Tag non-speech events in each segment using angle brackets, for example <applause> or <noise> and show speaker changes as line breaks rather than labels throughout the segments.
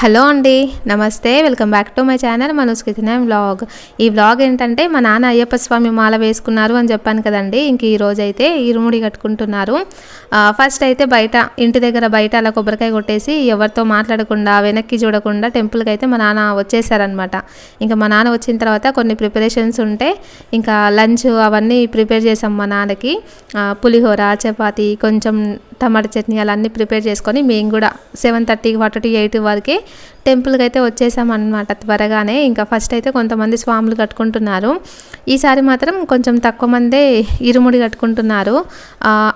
Hello అండి నమస్తే. Welcome back to my channel Manoj kitchen vlog. ఈ వ్లాగ్ ఏంటంటే మా నాన్న అయ్యప్ప స్వామి మాల వేసుకున్నారు అని చెప్పాను కదండి. ఇంక ఈ రోజు అయితే ఇరుముడి కట్టుకుంటున్నారు. ఫస్ట్ అయితే బయట ఇంటి దగ్గర బయట అలా కొబ్బరికాయ కొట్టేసి ఎవరితో మాట్లాడకుండా వెనక్కి చూడకుండా టెంపుల్కి అయితే మా నాన్న వచ్చేసారనమాట ఇంకా మా నాన్న వచ్చిన తర్వాత కొన్ని ప్రిపరేషన్స్ ఉంటే ఇంకా లంచ్ అవన్నీ ప్రిపేర్ చేసాం మా నాన్నకి. పులిహోర చపాతి కొంచెం టమాటా చట్నీ అలా అన్నీ ప్రిపేర్ చేసుకొని మేము కూడా సెవెన్ థర్టీకి ఫార్టీ టు ఎయిట్ వరకే టెంపుల్కి అయితే వచ్చేసామన్నమాట త్వరగానే. ఇంకా ఫస్ట్ అయితే కొంతమంది స్వాములు కట్టుకుంటున్నారు. ఈసారి మాత్రం కొంచెం తక్కువ మందే ఇరుముడి కట్టుకుంటున్నారు.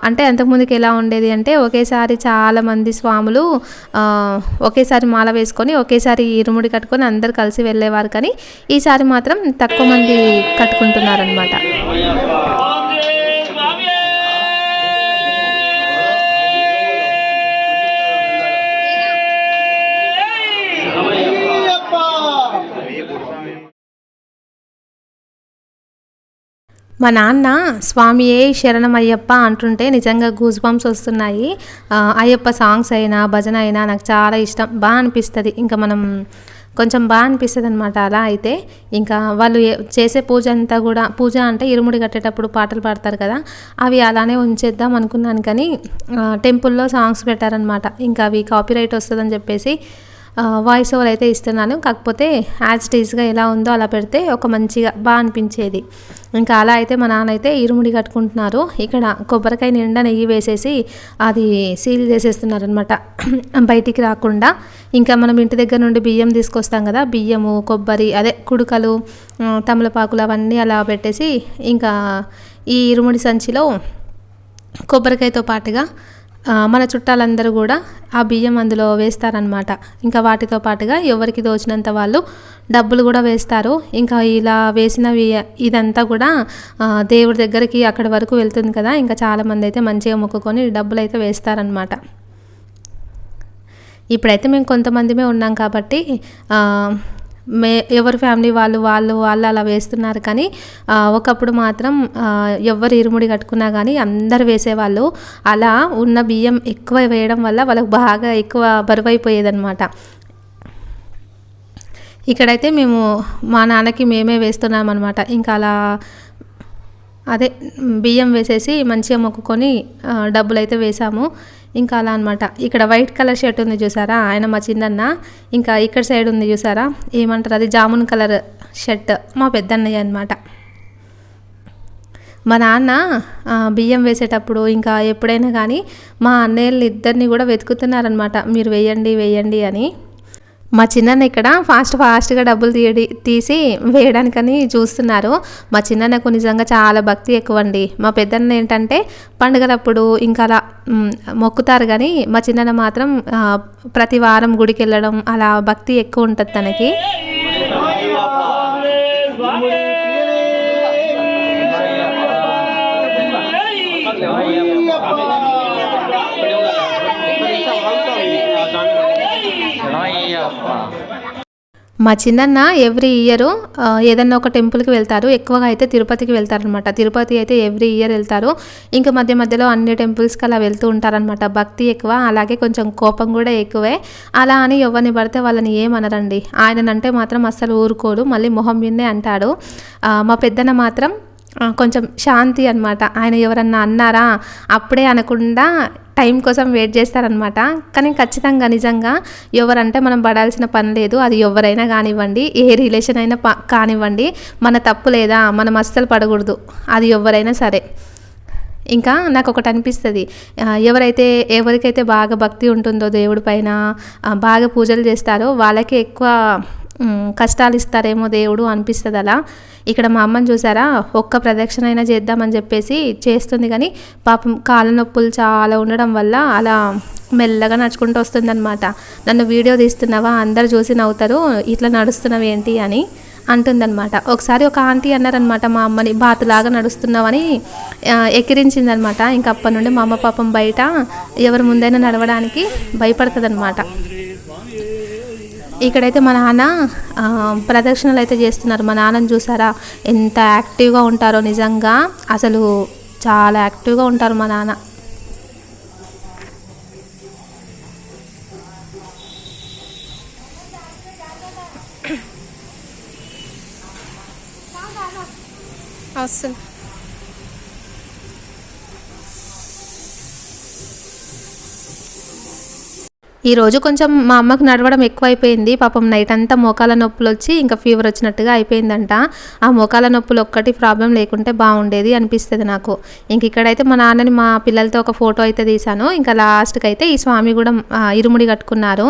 అంటే అంతకుముందుకి ఎలా ఉండేది అంటే ఒకేసారి చాలామంది స్వాములు ఒకేసారి మాల వేసుకొని ఒకేసారి ఇరుముడి కట్టుకొని అందరు కలిసి వెళ్ళేవారు కానీ ఈసారి మాత్రం తక్కువ మంది కట్టుకుంటున్నారనమాట మా నాన్న స్వామి శరణం అయ్యప్ప అంటుంటే నిజంగా గూజ్ బంప్స్ వస్తున్నాయి అయ్యప్ప సాంగ్స్ అయినా భజన అయినా నాకు చాలా ఇష్టం. బాగా అనిపిస్తుంది. ఇంకా మనం కొంచెం బాగా అనిపిస్తుంది అనమాట అలా అయితే. ఇంకా వాళ్ళు చేసే పూజ అంతా కూడా పూజ అంటే ఇరుముడి కట్టేటప్పుడు పాటలు పాడతారు కదా అవి అలానే ఉంచేద్దాం అనుకున్నాను కానీ టెంపుల్లో సాంగ్స్ పెట్టారనమాట ఇంకా అవి కాపీరైట్ వస్తుందని చెప్పేసి వాయిస్ ఓవర్ అయితే ఇస్తున్నాను. కాకపోతే యాజ్ ఇట్ ఈస్గా ఎలా ఉందో అలా పెడితే ఒక మంచిగా బాగా అనిపించేది. ఇంకా అలా అయితే మా నాన్న అయితే ఇరుముడి కట్టుకుంటున్నారు. ఇక్కడ కొబ్బరికాయ నిండా నెయ్యి వేసేసి అది సీల్ చేసేస్తున్నారు అనమాట <clears throat> బయటికి రాకుండా. ఇంకా మనం ఇంటి దగ్గర నుండి బియ్యం తీసుకొస్తాం కదా బియ్యము కొబ్బరి అదే కుడుకలు తమలపాకులు అవన్నీ అలా పెట్టేసి ఇంకా ఈ ఇరుముడి సంచిలో కొబ్బరికాయతో పాటుగా మన చుట్టాలందరూ కూడా ఆ బియ్యం అందులో వేస్తారనమాట ఇంకా వాటితో పాటుగా ఎవరికి దోచినంత వాళ్ళు డబ్బులు కూడా వేస్తారు. ఇంకా ఇలా వేసినవి ఇదంతా కూడా దేవుడి దగ్గరికి అక్కడి వరకు వెళ్తుంది కదా. ఇంకా చాలామంది అయితే మంచిగా మొక్కుకొని డబ్బులు అయితే వేస్తారనమాట ఇప్పుడైతే మేము కొంతమందిమే ఉన్నాం కాబట్టి మే ఎవరి ఫ్యామిలీ వాళ్ళు వాళ్ళు వాళ్ళు అలా వేస్తున్నారు కానీ ఒకప్పుడు మాత్రం ఎవరు ఇరుముడి కట్టుకున్నా కానీ అందరు వేసేవాళ్ళు. అలా ఉన్న బియ్యం ఎక్కువ వేయడం వల్ల వాళ్ళకు బాగా ఎక్కువ బరువు అయిపోయేదన్నమాట ఇక్కడైతే మేము మా నాన్నకి మేమే వేస్తున్నాం అనమాట ఇంకా అలా అదే బియ్యం వేసేసి మంచిగా మొక్కుకొని డబ్బులు అయితే వేసాము. ఇంకా అలా అనమాట ఇక్కడ వైట్ కలర్ షర్ట్ ఉంది చూసారా? ఆయన మా చిన్నన్న. ఇంకా ఇక్కడ సైడ్ ఉంది చూసారా? ఏమంటారు? అది జామున్ కలర్ షర్ట్. మా పెద్దన్నయ్య అనమాట మా నాన్న బియ్యం వేసేటప్పుడు ఇంకా ఎప్పుడైనా కానీ మా అన్నయ్యలు ఇద్దరిని కూడా వెతుకుతున్నారనమాట మీరు వేయండి వేయండి అని. మా చిన్నన్న ఇక్కడ ఫాస్ట్ ఫాస్ట్గా డబ్బులు తీయడి తీసి వేయడానికని చూస్తున్నారు. మా చిన్నన్నకు నిజంగా చాలా భక్తి ఎక్కువ అండి మా పెద్దన్న ఏంటంటే పండుగలప్పుడు ఇంకా అలా మొక్కుతారు కానీ మా చిన్నన్న మాత్రం ప్రతి వారం గుడికి వెళ్ళడం అలా భక్తి ఎక్కువ ఉంటుంది తనకి. మా చిన్నన్న ఎవ్రీ ఇయర్ ఏదన్నా ఒక టెంపుల్కి వెళ్తారు ఎక్కువగా అయితే తిరుపతికి వెళ్తారనమాట తిరుపతి అయితే ఎవ్రీ ఇయర్ వెళ్తారు. ఇంకా మధ్య మధ్యలో అన్ని టెంపుల్స్కి అలా వెళ్తూ ఉంటారనమాట భక్తి ఎక్కువ అలాగే కొంచెం కోపం కూడా ఎక్కువే. అలా అని ఎవరిని పడితే వాళ్ళని ఏమనరండి. ఆయననంటే మాత్రం అస్సలు ఊరుకోడు మళ్ళీ మొహం మీదనే అంటాడు. మా పెద్దన్న మాత్రం కొంచెం శాంతి అనమాట ఆయన ఎవరన్నా అన్నారా? అప్పుడే అనకుండా టైం కోసం వెయిట్ చేస్తారనమాట కానీ ఖచ్చితంగా నిజంగా ఎవరంటే మనం పడాల్సిన పని లేదు. అది ఎవరైనా కానివ్వండి ఏ రిలేషన్ అయినా ప- కానివ్వండి మన తప్పు లేదా మనం అస్సలు పడకూడదు. అది ఎవరైనా సరే. ఇంకా నాకు ఒకటి అనిపిస్తుంది ఎవరైతే ఎవరికైతే బాగా భక్తి ఉంటుందో దేవుడి పైన బాగా పూజలు చేస్తారో వాళ్ళకే ఎక్కువ కష్టాలు ఇస్తారేమో దేవుడు అనిపిస్తుంది అలా. ఇక్కడ మా అమ్మని చూసారా? ఒక్క ప్రదక్షిణ అయినా చేద్దామని చెప్పేసి చేస్తుంది కానీ పాపం కాళ్ళ నొప్పులు చాలా ఉండడం వల్ల అలా మెల్లగా నడుచుకుంటూ వస్తుందన్నమాట. నన్ను వీడియో తీస్తున్నావా? అందరు చూసి నవ్వుతారు. ఇట్లా నడుస్తున్నావు ఏంటి అని అంటుందన్నమాట. ఒకసారి ఒక ఆంటీ అన్నారనమాట మా అమ్మని బాతులాగా నడుస్తున్నావని ఎక్కిరించిందనమాట ఇంక అప్పటి నుండి మా అమ్మ పాపం బయట ఎవరి ముందైనా నడవడానికి భయపడుతుంది ఇక్కడైతే మా నాన్న ప్రదక్షిణలు అయితే చేస్తున్నారు. మా నాన్నని చూసారా? ఎంత యాక్టివ్గా ఉంటారో నిజంగా. అసలు చాలా యాక్టివ్గా ఉంటారు మా నాన్న. వస్తుంది. ఈరోజు కొంచెం మా అమ్మకు నడవడం ఎక్కువైపోయింది. పాపం నైట్ అంతా మోకాల నొప్పులు వచ్చి ఇంకా ఫీవర్ వచ్చినట్టుగా అయిపోయిందంట. ఆ మోకాల నొప్పులు ఒక్కటి ప్రాబ్లం లేకుంటే బాగుండేది అనిపిస్తుంది నాకు. ఇంక ఇక్కడైతే మా నాన్నని మా పిల్లలతో ఒక ఫోటో అయితే తీశాను. ఇంకా లాస్ట్కి అయితే ఈ స్వామి కూడా ఇరుముడి కట్టుకున్నారు.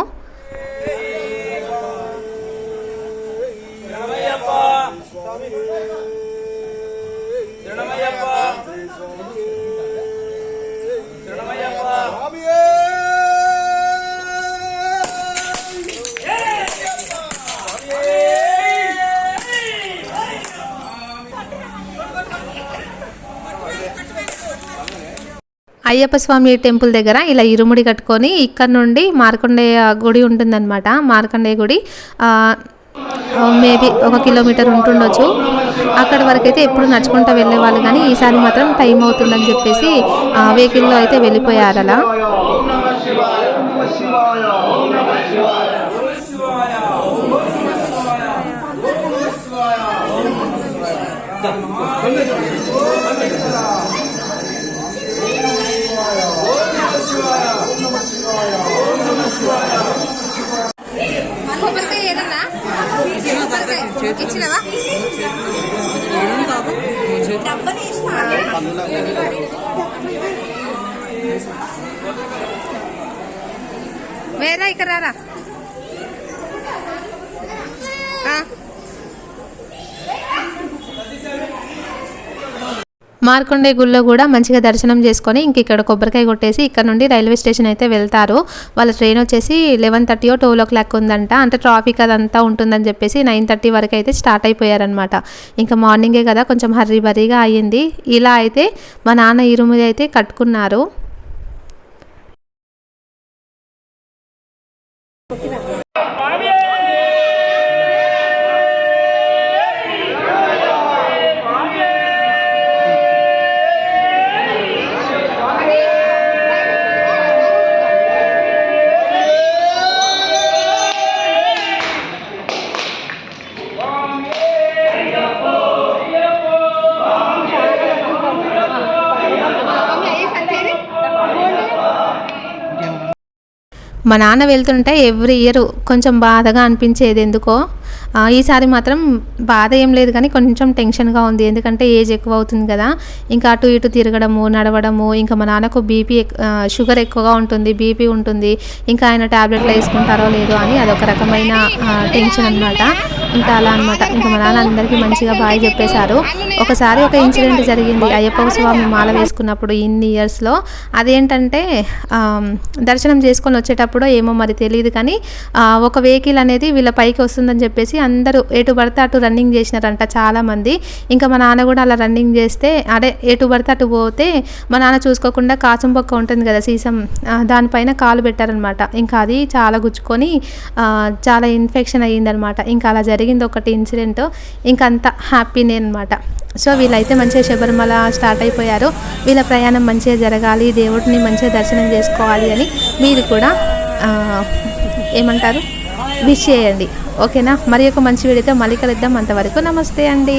అయ్యప్ప స్వామి టెంపుల్ దగ్గర ఇలా ఇరుముడి కట్టుకొని ఇక్కడ నుండి మార్కండేయ గుడి ఉంటుందన్నమాట. మార్కండేయ గుడి మేబీ ఒక కిలోమీటర్ ఉంటుండొచ్చు. అక్కడ వరకైతే ఎప్పుడు నడుచుకుంటూ వెళ్ళేవాళ్ళు కానీ ఈసారి మాత్రం టైం అవుతుందని చెప్పేసి వెహికల్లో అయితే వెళ్ళిపోయారు అలా కొబ్బరికాయ ఏదన్నా ఇచ్చినవా? వేరా ఇక్కడ రారా? మార్కొండే గుళ్ళో కూడా మంచిగా దర్శనం చేసుకొని ఇంక ఇక్కడ కొబ్బరికాయ కొట్టేసి ఇక్కడ నుండి రైల్వే స్టేషన్ అయితే వెళ్తారు. వాళ్ళ ట్రైన్ వచ్చేసి లెవెన్ థర్టీయో టూ ట్వెల్వ్ ఓ క్లాక్ ఉందంట. అంటే ట్రాఫిక్ అదంతా ఉంటుందని చెప్పేసి నైన్ థర్టీ వరకు అయితే స్టార్ట్ అయిపోయారనమాట ఇంకా మార్నింగే కదా కొంచెం హర్రీ బర్రీగా అయ్యింది. ఇలా అయితే మా నాన్న ఇరుముది అయితే కట్టుకున్నారు. మా నాన్న వెళ్తుంటే ఎవ్రీ ఇయర్ కొంచెం బాధగా అనిపించేది ఎందుకో. ఈసారి మాత్రం బాధ ఏం లేదు కానీ కొంచెం టెన్షన్గా ఉంది. ఎందుకంటే ఏజ్ ఎక్కువ అవుతుంది కదా. ఇంకా అటు ఇటు తిరగడము నడవడము ఇంకా మా నాన్నకు బీపీ షుగర్ ఎక్కువగా ఉంటుంది బీపీ ఉంటుంది. ఇంకా ఆయన ట్యాబ్లెట్లు వేసుకుంటారో లేదో అని అదొక రకమైన టెన్షన్ అనమాట ఇంకా అలా అనమాట ఇంకా మా నాన్న అందరికీ మంచిగా బాయ్ చెప్పేశారు. ఒకసారి ఒక ఇన్సిడెంట్ జరిగింది. అయ్యప్ప స్వామి మాల వేసుకున్నప్పుడు ఇన్ని ఇయర్స్లో అదేంటంటే దర్శనం చేసుకొని వచ్చేటప్పుడు ఏమో మరి తెలియదు కానీ ఒక వెహికల్ అనేది వీళ్ళ పైకి వస్తుందని చెప్పేసి అందరూ ఎటు పడితే అటు రన్నింగ్ చేసినారంట చాలామంది. ఇంకా మా నాన్న కూడా అలా రన్నింగ్ చేస్తే అదే ఎటు పడితే అటు పోతే మా నాన్న చూసుకోకుండా కాచం పక్క ఉంటుంది కదా సీసం దానిపైన కాలు పెట్టారనమాట ఇంకా అది చాలా గుచ్చుకొని చాలా ఇన్ఫెక్షన్ అయ్యిందనమాట ఇంకా అలా జరిగింది. జరిగింది ఒకటి ఇన్సిడెంట్ ఇంకంత అంత హ్యాపీనే అనమాట సో వీళ్ళైతే మంచిగా శబరిమల స్టార్ట్ అయిపోయారు. వీళ్ళ ప్రయాణం మంచిగా జరగాలి దేవుడిని మంచిగా దర్శనం చేసుకోవాలి అని మీరు కూడా ఏమంటారు? విష్ చేయండి. ఓకేనా? మరి ఒక మంచి వీడితో మళ్ళీ కలుద్దాం. అంతవరకు నమస్తే అండి.